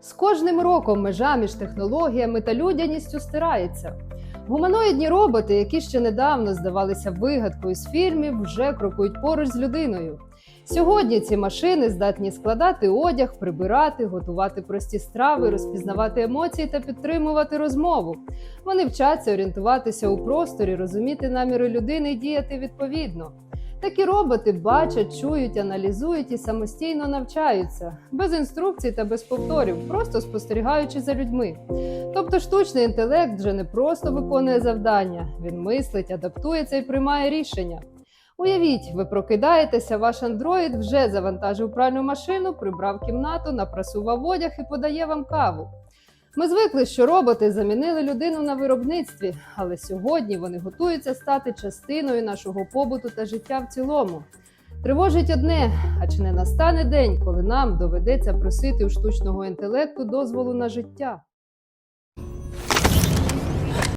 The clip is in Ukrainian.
З кожним роком межа між технологіями та людяністю стирається. Гуманоїдні роботи, які ще недавно здавалися вигадкою з фільмів, вже крокують поруч з людиною. Сьогодні ці машини здатні складати одяг, прибирати, готувати прості страви, розпізнавати емоції та підтримувати розмову. Вони вчаться орієнтуватися у просторі, розуміти наміри людини і діяти відповідно. Такі роботи бачать, чують, аналізують і самостійно навчаються, без інструкцій та без повторів, просто спостерігаючи за людьми. Тобто штучний інтелект вже не просто виконує завдання, він мислить, адаптується і приймає рішення. Уявіть, ви прокидаєтеся, ваш андроїд вже завантажив пральну машину, прибрав кімнату, напрасував одяг і подає вам каву. Ми звикли, що роботи замінили людину на виробництві, але сьогодні вони готуються стати частиною нашого побуту та життя в цілому. Тривожить одне, а чи не настане день, коли нам доведеться просити у штучного інтелекту дозволу на життя?